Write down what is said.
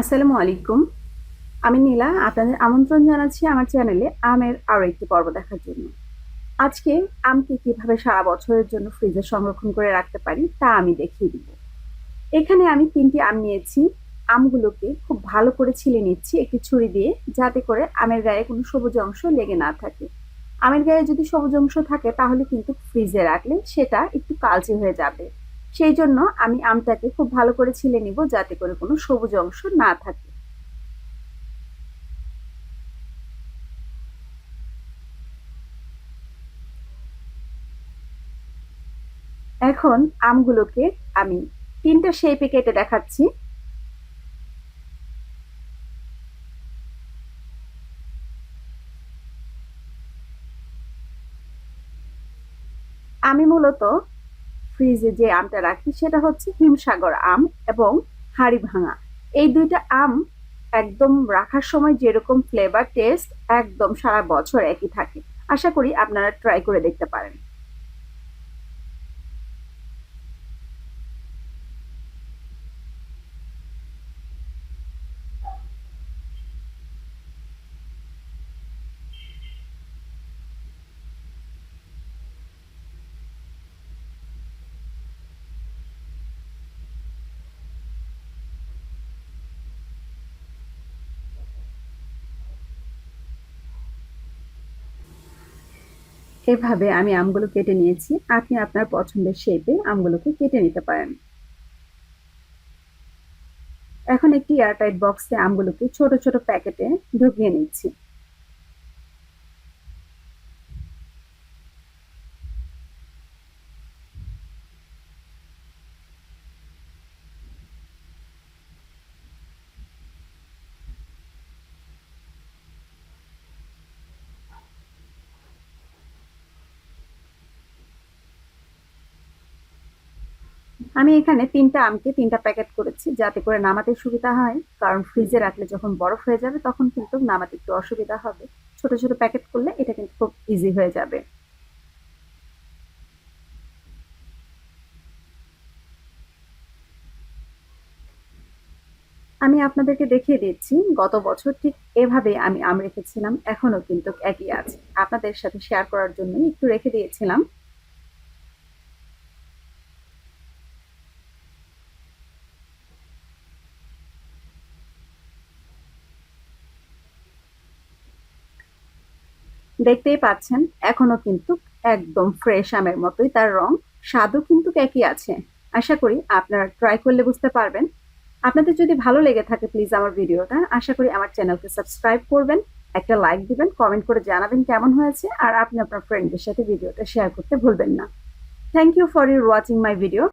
আসসালামু আলাইকুম। আমি নীলা, আপনাদের আমন্ত্রণ জানাচ্ছি আমার চ্যানেলে আমের আরও একটি পর্ব দেখার জন্য। আজকে আমকে কীভাবে সারা বছরের জন্য ফ্রিজে সংরক্ষণ করে রাখতে পারি, তা আমি দেখিয়ে দিব। এখানে আমি তিনটি আম নিয়েছি। আমগুলোকে খুব ভালো করে ছিলে নিচ্ছি একটি ছুরি দিয়ে, যাতে করে আমের গায়ে কোনো সবুজ অংশ লেগে না থাকে। আমের গায়ে যদি সবুজ অংশ থাকে, তাহলে কিন্তু ফ্রিজে রাখলে সেটা একটু কালচে হয়ে যাবে। সেই জন্য আমি আমটাকে খুব ভালো করে ছিলে নিব যাতে করে কোনো সবুজ অংশ না থাকে। এখন আমগুলোকে আমি তিনটা শেপে কেটে দেখাচ্ছি। আমি মূলত ফ্রিজে যে আমটা রাখি, সেটা হচ্ছে হিমসাগর আম এবং হাড়ি ভাঙা। এই দুইটা আম একদম রাখার সময় যেরকম ফ্লেভার টেস্ট একদম সারা বছর একই থাকে। আশা করি আপনারা ট্রাই করে দেখতে পারেন। এভাবে আমি আমগুলো কেটে নিয়েছি। আপনি আপনার পছন্দের শেপে আমগুলোকে কেটে নিতে পারেন। এখন একটি এয়ারটাইট বক্সে আমগুলোকে ছোট ছোট প্যাকেটে ঢুকিয়ে নিচ্ছি। আমি এখানে তিনটা আমকে তিনটা প্যাকেট করেছি, যাতে করে নামাতে সুবিধা হয়। কারণ ফ্রিজে রাখলে যখন বরফ হয়ে যাবে, তখন কিন্তু নামাতে একটু অসুবিধা হবে। ছোট ছোট প্যাকেট করলে এটা কিন্তু খুব ইজি হয়ে যাবে। আমি আপনাদেরকে দেখিয়ে দিচ্ছি, গত বছর ঠিক এভাবে আমি আম রেখেছিলাম, এখনও কিন্তু একই আছে। আপনাদের সাথে শেয়ার করার জন্য একটু রেখে দিয়েছিলাম। দেখতেই পাচ্ছেন, এখনও কিন্তু একদম ফ্রেশ আমের মতোই। তার রং, স্বাদও কিন্তু একই আছে। আশা করি আপনারা ট্রাই করলে বুঝতে পারবেন। আপনাদের যদি ভালো লেগে থাকে প্লিজ আমার ভিডিওটা আশা করি আমার চ্যানেলকে সাবস্ক্রাইব করবেন, একটা লাইক দিবেন কমেন্ট করে জানাবেন কেমন হয়েছে, আর আপনি আপনার ফ্রেন্ডদের সাথে ভিডিওটা শেয়ার করতে ভুলবেন না। Thank you for your watching my video